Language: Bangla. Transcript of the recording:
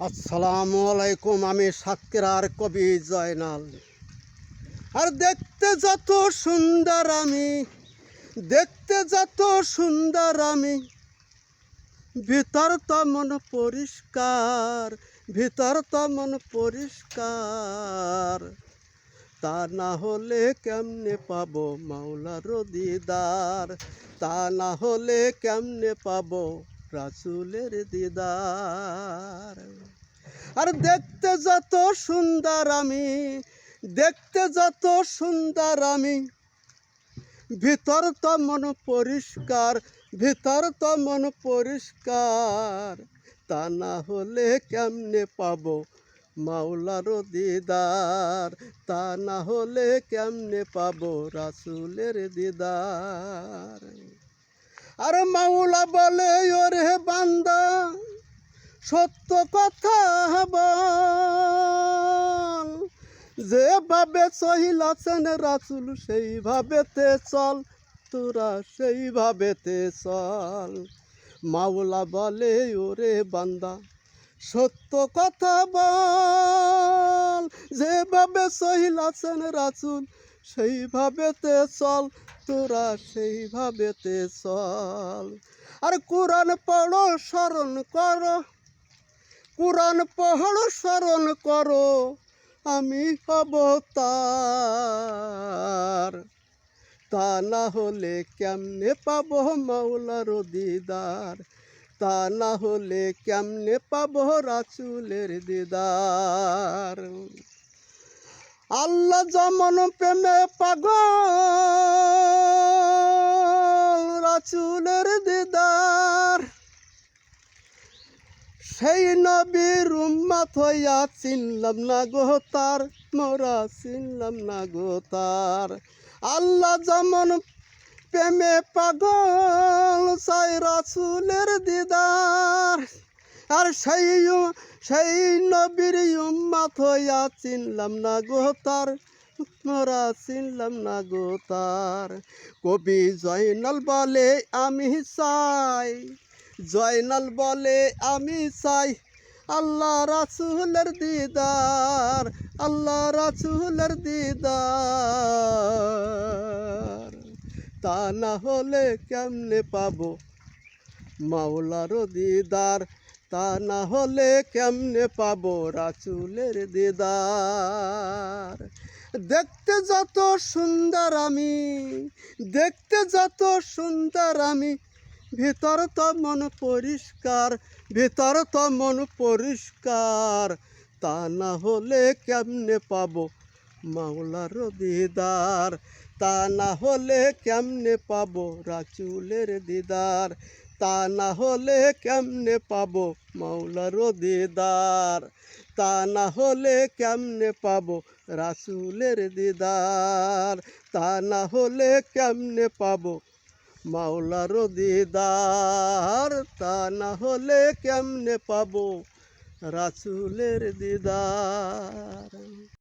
আসসালামু আলাইকুম, আমি সাতক্ষীরার কবি জয়নাল। আর দেখতে যত সুন্দর আমি, দেখতে যত সুন্দর আমি, ভিতর মন পরিষ্কার, ভিতর মন পরিষ্কার। তা না হলে কেমনে পাবো মাওলার দিদার? তা না হলে কেমনে পাবো রাসুলের দিদার। আর দেখতে যত সুন্দর আমি, দেখতে যত সুন্দর আমি, ভিতর তো মন পরিষ্কার, ভিতর তো মন পরিষ্কার, তা না হলে কেমনে পাবো মাওলার দিদার? তা না হলে কেমনে পাবো রাসুলের দিদার? আর মাওলা বলে, ওরে বান্দা, সত্য কথা বল। যেভাবে সহিল আছেন রাসুল, সেইভাবেতে চল, তোরা সেইভাবেতে চল। মাওলা বলে, ওরে বান্দা সত্য কথা বল। যেভাবে সহিল আছেন রাসুল, সেইভাবেতে চল। তোরা সেইভাবেতে চল। আর কোরআন পড়ো, স্মরণ করো। কোরআন পড়ো, স্মরণ করো। আমি অবতার তা না হলে কেমনে পাবো মাওলার দিদার? তা না হলে কেমনে পাবো রাসুলের দিদার? আল্লাহ যেমন প্রেমে পাগল, রাসুলের দিদার। সেই নবীর উম্মাত হইয়া চিনলাম না গো তার, মোরা চিনলাম না গো তার। আল্লাহ যেমন প্রেমে পাগল সাই রাসুলের দিদার। আর সেই সেই নবীর উম্মাত হইয়া চিনলাম না গো তার। চিনলাম না গো তার। কবি জয়নাল বলে, আমি চাই। জয়নাল বলে, আমি চাই। আল্লাহ রাসুলের দিদার, আল্লাহ রাসুলের দিদার। তা না হলে কেমনে পাবো? মাওলার দিদার, তা না হলে কেমনে পাবো? রাসুলের দিদার। দেখতে যত সুন্দর আমি, দেখতে যত সুন্দর আমি, ভিতর তো মন পরিষ্কার, ভিতর তো মন পরিষ্কার, তা না হলে কেমনে পাবো? মাওলার দিদার তা না হলে কেমনে পাবো রাচুলের দিদার? তা না হলে কেমনে পাবো মাওলার দিদার? তা না হলে কেমনে পাবো রাসুলের দিদার? তা না হলে কেমনে পাবো মাওলার দিদার? তা না হলে কেমনে পাবো রাসুলের দিদার?